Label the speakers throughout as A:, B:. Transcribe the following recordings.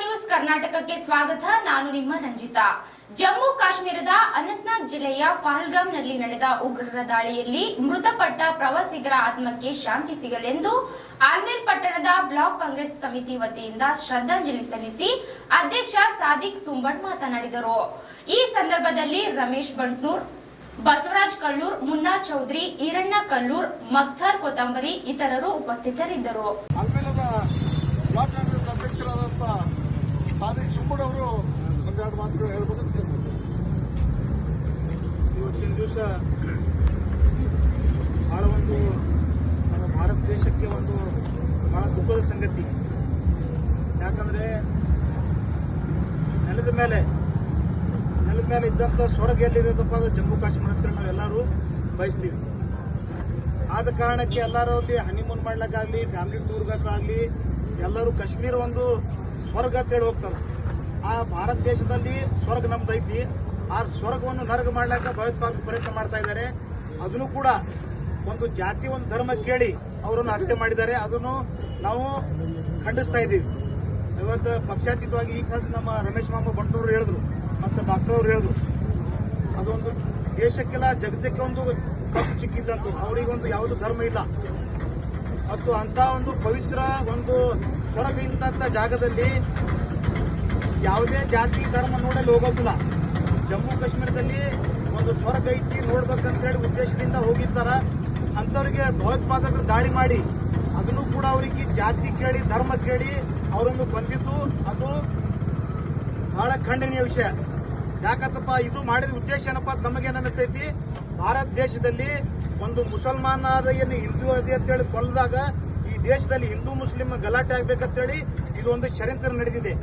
A: News ಕರ್ನಾಟಕಕ್ಕೆ ಸ್ವಾಗತ. ನಾನು ನಿಮ್ಮ ರಂಜಿತಾ. ಜಮ್ಮು ಕಾಶ್ಮೀರದ ಅನಂತನಾಗ್ ಜಿಲ್ಲೆಯ ಪಹಲ್ಗಾಮ್ನಲ್ಲಿ ನಡೆದ ಉಗ್ರರ ದಾಳಿಯಲ್ಲಿ ಮೃತಪಟ್ಟ ಪ್ರವಾಸಿಗರ ಆತ್ಮಕ್ಕೆ ಶಾಂತಿ ಸಿಗಲೆಂದು ಆಲ್ಮೇರ್ ಪಟ್ಟಣದ ಬ್ಲಾಕ್ ಕಾಂಗ್ರೆಸ್ ಸಮಿತಿ ವತಿಯಿಂದ ಶ್ರದ್ಧಾಂಜಲಿ ಸಲ್ಲಿಸಿ ಅಧ್ಯಕ್ಷ ಸಾದಿಕ್ ಸುಂಬಣ್ ಮಾತನಾಡಿದರು. ಈ ಸಂದರ್ಭದಲ್ಲಿ ರಮೇಶ್ ಬಂಟ್ನೂರ್ ಬಸವರಾಜ್ ಕಲ್ಲೂರ್, ಮುನ್ನಾ ಚೌಧರಿ, ಈರಣ್ಣ ಕಲ್ಲೂರ್, ಮಕ್ತಾರ್ ಕೊತ್ತಂಬರಿ ಇತರರು ಉಪಸ್ಥಿತರಿದ್ದರು
B: ಅಲ್ಮೇಲದ ಬ್ಲಾಕ್ ಕಾಂಗ್ರೆಸ್ ಅಧ್ಯಕ್ಷರಾದಂಥ ಸಾದಿಕ್ ಸುಬ್ಬಡ್ ಅವರು ಮಾತುಗಳು ಹೇಳ್ಬೇಕಂತ
C: ಇವತ್ತಿನ ದಿವಸ ಬಹಳ ಒಂದು ನಮ್ಮ ಭಾರತ ದೇಶಕ್ಕೆ ಒಂದು ಬಹಳ ದುಃಖದ ಸಂಗತಿ ಯಾಕಂದರೆ ನೆಲದ ಮೇಲೆ ನೆಲದ ಮೇಲೆ ಇದ್ದಂಥ ಸ್ವರ್ಗ ಎಲ್ಲಿರುತ್ತಪ್ಪ ಅದು ಜಮ್ಮು ಕಾಶ್ಮೀರ ಅಂತ ನಾವೆಲ್ಲರೂ ಬಯಸ್ತೀವಿ ಆದ ಕಾರಣಕ್ಕೆ ಎಲ್ಲರೂ ಅಲ್ಲಿ ಹನಿಮೂನ್ ಮಾಡ್ಲಿಕ್ಕಾಗಲಿ ಫ್ಯಾಮಿಲಿ ಟೂರ್ಗಾಗಲಿ ಎಲ್ಲರೂ ಕಾಶ್ಮೀರ ಒಂದು ಸ್ವರ್ಗ ಅಂತೇಳಿ ಹೋಗ್ತಾರೆ ಆ ಭಾರತ ದೇಶದಲ್ಲಿ ಸ್ವರ್ಗ ನಮ್ದು ಐತಿ ಆ ಸ್ವರ್ಗವನ್ನು ನರಗ ಮಾಡ್ಲಿಕ್ಕೆ ಭಯೋತ್ಪಾದಕ ಪ್ರಯತ್ನ ಮಾಡ್ತಾ ಇದ್ದಾರೆ. ಅದನ್ನು ಕೂಡ ಒಂದು ಜಾತಿ, ಒಂದು ಧರ್ಮ ಕೇಳಿ ಅವರನ್ನು ಹತ್ಯೆ ಮಾಡಿದ್ದಾರೆ. ಅದನ್ನು ನಾವು ಖಂಡಿಸ್ತಾ ಇದ್ದೀವಿ. ಇವತ್ತು ಪಕ್ಷಾತೀತವಾಗಿ ಈ ಕಾಲದ ನಮ್ಮ ರಮೇಶ್ ಮಾಮ ಬಂಟೂರು ಹೇಳಿದ್ರು. ಮತ್ತು ಡಾಕ್ಟರ್ ಹೇಳಿದ್ರು. ಅದೊಂದು ದೇಶಕ್ಕೆಲ್ಲ ಜಗತ್ತಕ್ಕೆ ಒಂದು ಕಪ್ಪು ಚಿಕ್ಕಿದ್ದಂತು ಅವರಿಗೊಂದು ಯಾವುದು ಧರ್ಮ ಇಲ್ಲ. ಮತ್ತು ಅಂತ ಒಂದು ಪವಿತ್ರ ಒಂದು ಸ್ವರ್ಗ ಜಾಗದಲ್ಲಿ ಯಾವುದೇ ಜಾತಿ, ಧರ್ಮ ನೋಡಲು ಹೋಗೋದಿಲ್ಲ. ಜಮ್ಮು ಕಾಶ್ಮೀರದಲ್ಲಿ ಒಂದು ಸ್ವರ್ಗ ಐತಿ, ನೋಡ್ಬೇಕಂತೇಳಿ ಉದ್ದೇಶದಿಂದ ಹೋಗಿರ್ತಾರ. ಅಂಥವ್ರಿಗೆ ಭಯೋತ್ಪಾದಕರು ದಾಳಿ ಮಾಡಿ, ಅದನ್ನು ಕೂಡ ಅವರಿಗೆ ಜಾತಿ ಕೇಳಿ, ಧರ್ಮ ಕೇಳಿ ಅವರನ್ನು ಬಂದಿದ್ದು ಅದು ಬಹಳ ಖಂಡನೀಯ ವಿಷಯ. ಯಾಕಂತಪ್ಪ, ಇದು ಮಾಡಿದ ಉದ್ದೇಶ ಏನಪ್ಪ ನಮಗೇನು ಅನಿಸ್ತೈತಿ ಭಾರತ ದೇಶದಲ್ಲಿ ಒಂದು ಮುಸಲ್ಮಾನರ ಏನು ಹಿಂದೂ ಅದೇ ಅಂತೇಳಿ ಕೊಲ್ಲದಾಗ ಈ ದೇಶದಲ್ಲಿ ಹಿಂದೂ, ಮುಸ್ಲಿಂ ಗಲಾಟೆ ಆಗ್ಬೇಕಂತೇಳಿ ಇದು ಒಂದು ಷಡ್ಯಂತ್ರ ನಡೆದಿದೆ.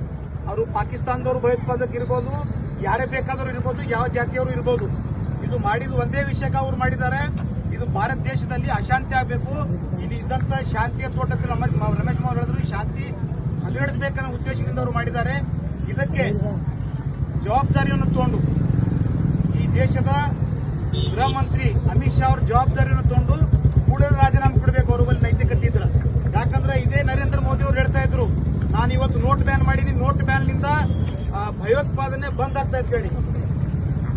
C: ಅವರು ಪಾಕಿಸ್ತಾನದವರು ಭಯೋತ್ಪಾದಕ ಇರ್ಬೋದು, ಯಾರೇ ಬೇಕಾದರೂ ಇರ್ಬೋದು, ಯಾವ ಜಾತಿಯವರು ಇರ್ಬೋದು. ಇದು ಮಾಡಿದ ಒಂದೇ ವಿಷಯಕ್ಕೆ ಅವರು ಮಾಡಿದ್ದಾರೆ. ಇದು ಭಾರತ ದೇಶದಲ್ಲಿ ಅಶಾಂತಿ ಆಗಬೇಕು. ಇಲ್ಲಿ ಇದ್ದಂತ ಶಾಂತಿಯ ತೋಟಕ್ಕೆ ರಮೇಶ್ ಕುಮಾರ್ ಹೇಳಿದ್ರು ಶಾಂತಿ ಅಲ್ಲಿಡಿಸಬೇಕನ್ನೋ ಉದ್ದೇಶದಿಂದ ಅವರು ಮಾಡಿದ್ದಾರೆ. ಇದಕ್ಕೆ ಜವಾಬ್ದಾರಿಯನ್ನು ತಗೊಂಡು ಈ ದೇಶದ ಗೃಹ ಮಂತ್ರಿ ಅಮಿತ್ ಶಾ ಅವರು ಜವಾಬ್ದಾರಿಯನ್ನು ತಗೊಂಡು ಕೂಡಲೇ ರಾಜೀನಾಮೆ ಕೊಡಬೇಕು ಅವರು ಬಲ್ಲಿ ನೈತಿಕತೆ ಇದ್ರೆ. ಯಾಕಂದ್ರೆ ಇದೇ ನರೇಂದ್ರ ಮೋದಿ ಅವರು ಹೇಳ್ತಾ ಇದ್ರು ನಾನು ಇವತ್ತು ನೋಟ್ ಬ್ಯಾನ್ ಮಾಡೀನಿ ನೋಟ್ ಬ್ಯಾನ್ನಿಂದ ನಿಂದ ಭಯೋತ್ಪಾದನೆ ಬಂದ್ ಆಗ್ತಾ ಹೇಳಿ.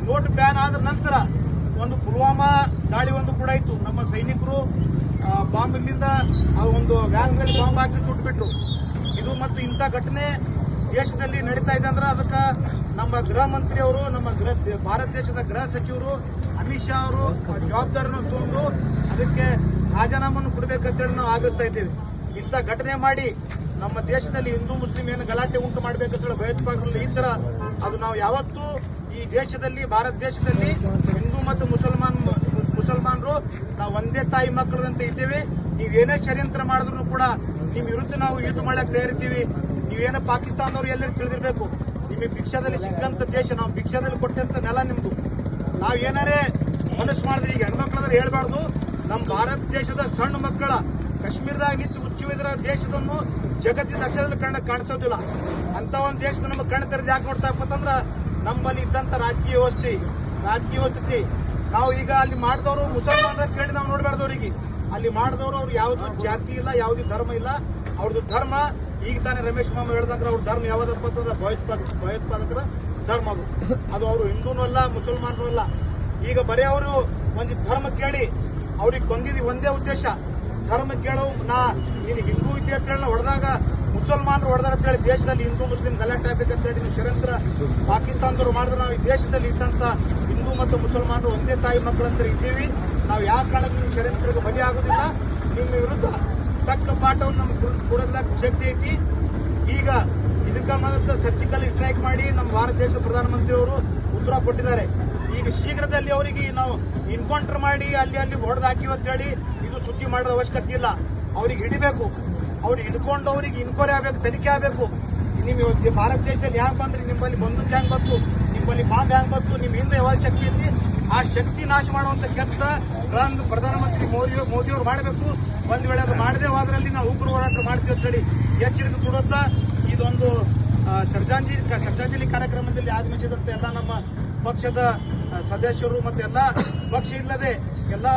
C: ನೋಟ್ ಬ್ಯಾನ್ ಆದ ನಂತರ ಒಂದು ಪುಲ್ವಾಮಾ ದಾಳಿ ಒಂದು ಕೂಡ ಇತ್ತು. ನಮ್ಮ ಸೈನಿಕರು ಬಾಂಬ್ನಿಂದ ಆ ಒಂದು ವ್ಯಾನ್ನಲ್ಲಿ ಬಾಂಬ್ ಹಾಕಿ ಸುಟ್ಬಿಟ್ರು. ಇದು ಮತ್ತು ಇಂಥ ಘಟನೆ ದೇಶದಲ್ಲಿ ನಡೀತಾ ಇದೆ ಅಂದ್ರೆ ಅದಕ್ಕೆ ನಮ್ಮ ಗೃಹ ಮಂತ್ರಿಯವರು, ನಮ್ಮ ಗೃಹ, ಭಾರತ ದೇಶದ ಗೃಹ ಸಚಿವರು ಅಮಿತ್ ಶಾ ಅವರು ಜವಾಬ್ದಾರಿಯನ್ನು ತಗೊಂಡು ಅದಕ್ಕೆ ರಾಜೀನಾಮೆಯನ್ನು ಕೊಡಬೇಕಂತೇಳಿ ನಾವು ಆಗ್ರಹಿಸ್ತಾ ಇದ್ದೀವಿ. ಇಂಥ ಘಟನೆ ಮಾಡಿ ನಮ್ಮ ದೇಶದಲ್ಲಿ ಹಿಂದೂ, ಮುಸ್ಲಿಂ ಏನು ಗಲಾಟೆ ಉಂಟು ಮಾಡಬೇಕಂತೇಳಿ ಭಯೋತ್ಪಾದಕರು ಈ ತರ ಅದು ನಾವು ಯಾವತ್ತೂ ಈ ದೇಶದಲ್ಲಿ, ಭಾರತ ದೇಶದಲ್ಲಿ ಹಿಂದೂ ಮತ್ತು ಮುಸಲ್ಮಾನ್, ಮುಸಲ್ಮಾನರು ನಾವು ಒಂದೇ ತಾಯಿ ಮಕ್ಕಳದಂತೆ ಇದ್ದೇವೆ. ನೀವೇನೇ ಷಡ್ಯಂತ್ರ ಮಾಡಿದ್ರು ಕೂಡ ನಿಮ್ಮ ವಿರುದ್ಧ ನಾವು ಯುದ್ಧ ಮಾಡಕ್ಕೆ ತಯಾರಿದ್ದೀವಿ. ನೀವೇನೋ ಪಾಕಿಸ್ತಾನದವ್ರು ಎಲ್ಲರೂ ತಿಳಿದಿರ್ಬೇಕು. ನಿಮಗೆ ಭಿಕ್ಷಾದಲ್ಲಿ ಸಿಕ್ಕಂತ ದೇಶ, ನಾವು ಭಿಕ್ಷಾದಲ್ಲಿ ಕೊಟ್ಟಂತ ನೆಲ ನಿಮ್ದು. ನಾವು ಏನಾರೇ ಮನಸ್ಸು ಮಾಡಿದ್ರೆ ಈಗ ಹೆಣ್ಮಕ್ಳಾದ್ರೆ ಹೇಳ್ಬಾರ್ದು. ನಮ್ಮ ಭಾರತ ದೇಶದ ಸಣ್ಣ ಮಕ್ಕಳ ಕಾಶ್ಮೀರದಾಗ ನಿಂತು ದೇಶದನ್ನು ಜಗತ್ತಿನ ನಕ್ಷತ್ರದಲ್ಲಿ ಕಣ್ಣ ಕಾಣಿಸೋದಿಲ್ಲ. ಅಂತ ಒಂದು ದೇಶದ ನಮ್ಮ ಕಣ್ಣು ತೆರೆದು ಯಾಕೆ ನೋಡ್ತಾಪ್ಪ ಇಪ್ಪತ್ತಂದ್ರ ನಮ್ಮಲ್ಲಿ ಇದ್ದಂತ ರಾಜಕೀಯ ವ್ಯವಸ್ಥೆ ರಾಜಕೀಯ ವ್ಯವಸ್ಥೆ ನಾವು ಈಗ ಅಲ್ಲಿ ಮಾಡಿದವರು ಮುಸಲ್ಮಾನರ ಕೇಳಿ ನಾವು ನೋಡಬಾರ್ದು ಅವರಿಗೆ. ಅಲ್ಲಿ ಮಾಡಿದವರು ಅವ್ರು ಯಾವುದು ಜಾತಿ ಇಲ್ಲ, ಯಾವುದು ಧರ್ಮ ಇಲ್ಲ. ಅವ್ರದ್ದು ಧರ್ಮ, ಈಗ ತಾನೇ ರಮೇಶ್ ಮಾಮ ಹೇಳ್ದಂಗ್ರೆ ಅವ್ರ ಧರ್ಮ ಯಾವ್ದಪ್ಪ ಅಂತಂದ್ರೆ ಭಯೋತ್ಪಾದಕ, ಭಯೋತ್ಪಾದಕರ ಧರ್ಮ ಅದು. ಅದು ಅವರು ಹಿಂದೂನೂ ಅಲ್ಲ, ಮುಸಲ್ಮಾನರು ಅಲ್ಲ. ಈಗ ಬರೀ ಅವರು ಒಂದು ಧರ್ಮ ಕೇಳಿ ಅವ್ರಿಗೆ ಕೊಂದಿದ್ದು ಒಂದೇ ಉದ್ದೇಶ. ಧರ್ಮ ಕೇಳೋ ನಾ, ನೀನು ಹಿಂದೂ ಇದ್ದೆ ಅಂತ ಹೇಳಿ ಹೊಡೆದಾಗ ಮುಸಲ್ಮಾನರು ಹೊಡೆದಾರ ಅಂತ ಹೇಳಿ ದೇಶದಲ್ಲಿ ಹಿಂದೂ, ಮುಸ್ಲಿಂ ಗಲಾಟೆ ಅಂತ ಹೇಳಿ ಷಡ್ಯಂತ್ರ ಪಾಕಿಸ್ತಾನದವರು ಮಾಡಿದ್ರೆ ನಾವು ಈ ದೇಶದಲ್ಲಿ ಇದ್ದಂತ ಹಿಂದೂ ಮತ್ತು ಮುಸಲ್ಮಾನರು ಒಂದೇ ತಾಯಿ ಮಕ್ಕಳಂತ ಇದ್ದೀವಿ. ನಾವು ಯಾವ ಕಾರಣಕ್ಕೂ ನಿಮ್ಮ ಷಡ್ಯಂತ್ರಕ್ಕೆ ಬಲಿ ಆಗೋದಿಲ್ಲ. ನಿಮ್ಮ ವಿರುದ್ಧ ತಕ್ಕ ಪಾಠವನ್ನು ನಮ್ಗೆ ಕೊಡೋದಕ್ಕೆ ಶಕ್ತಿ ಐತಿ. ಈಗ ಇದಕ್ಕೆ ಮೊದಲ ಸರ್ಜಿಕಲ್ ಸ್ಟ್ರೈಕ್ ಮಾಡಿ ನಮ್ಮ ಭಾರತ ದೇಶದ ಪ್ರಧಾನಮಂತ್ರಿ ಅವರು ಉತ್ತರ ಕೊಟ್ಟಿದ್ದಾರೆ. ಈಗ ಶೀಘ್ರದಲ್ಲಿ ಅವರಿಗೆ ನಾವು ಎನ್ಕೌಂಟರ್ ಮಾಡಿ ಅಲ್ಲಿ ಅಲ್ಲಿ ಹೊಡೆದು ಸುದ್ದಿ ಮಾಡೋದ ಅವಶ್ಯಕತೆ ಇಲ್ಲ. ಅವ್ರಿಗೆ ಹಿಡಿಬೇಕು. ಅವ್ರಿಗೆ ಹಿಡ್ಕೊಂಡು ಅವ್ರಿಗೆ ಇನ್ಕ್ವೈರಿ ಆಗಬೇಕು, ತನಿಖೆ ಆಗಬೇಕು. ನಿಮ್ಮ ಭಾರತ ದೇಶದಲ್ಲಿ ಹ್ಯಾಂಗ್ ಬಂದ್ರಿ, ನಿಮ್ಮಲ್ಲಿ ಬಂದೂಕ್ ಹ್ಯಾಂಗ್ ಬಂತು, ನಿಮ್ಮಲ್ಲಿ ಬಾಂಬ್ ಹ್ಯಾಂಗ್ ಬಂತು ನಿಮ್ಮ ಹಿಂದೆ ಯಾವ ಶಕ್ತಿ ಐತಿ ಆ ಶಕ್ತಿ ನಾಶ ಮಾಡುವಂತ ಕೆಲಸ ಪ್ರಧಾನ ಪ್ರಧಾನಮಂತ್ರಿ ಮೋದಿ ಮೋದಿಯವರು ಮಾಡಬೇಕು. ಒಂದ್ ವೇಳೆ ಅದು ಮಾಡದೆ ಹೋದ್ರಲ್ಲಿ ನಾವು ಉಗ್ರ ಹೋರಾಟ ಮಾಡ್ತೀವಿ ಅಂತೇಳಿ ಎಚ್ಚರಿಕೆ ಕೊಡುತ್ತಾ, ಇದೊಂದು ಶ್ರದ್ಧಾಂಜಲಿ ಶ್ರದ್ಧಾಂಜಲಿ ಕಾರ್ಯಕ್ರಮದಲ್ಲಿ ಆಗಮಿಸಿದಂತೆ ಎಲ್ಲ ನಮ್ಮ ಪಕ್ಷದ ಸದಸ್ಯರು ಮತ್ತು ಎಲ್ಲ ಪಕ್ಷ ಇಲ್ಲದೆ ಎಲ್ಲ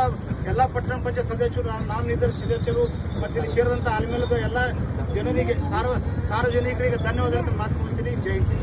C: ಎಲ್ಲ ಪಟ್ಟಣ ಪಂಚಾಯತ್ ಸದಸ್ಯರು ಇದ್ದ ಸದಸ್ಯರು, ಮತ್ತು ಇಲ್ಲಿ ಸೇರಿದಂಥ ಆಲ್ಮೇಲದ ಎಲ್ಲ ಜನರಿಗೆ, ಸಾರ್ವ, ಸಾರ್ವಜನಿಕರಿಗೆ ಧನ್ಯವಾದ ಮಾತು ಮುಗಿಸ್ತೀನಿ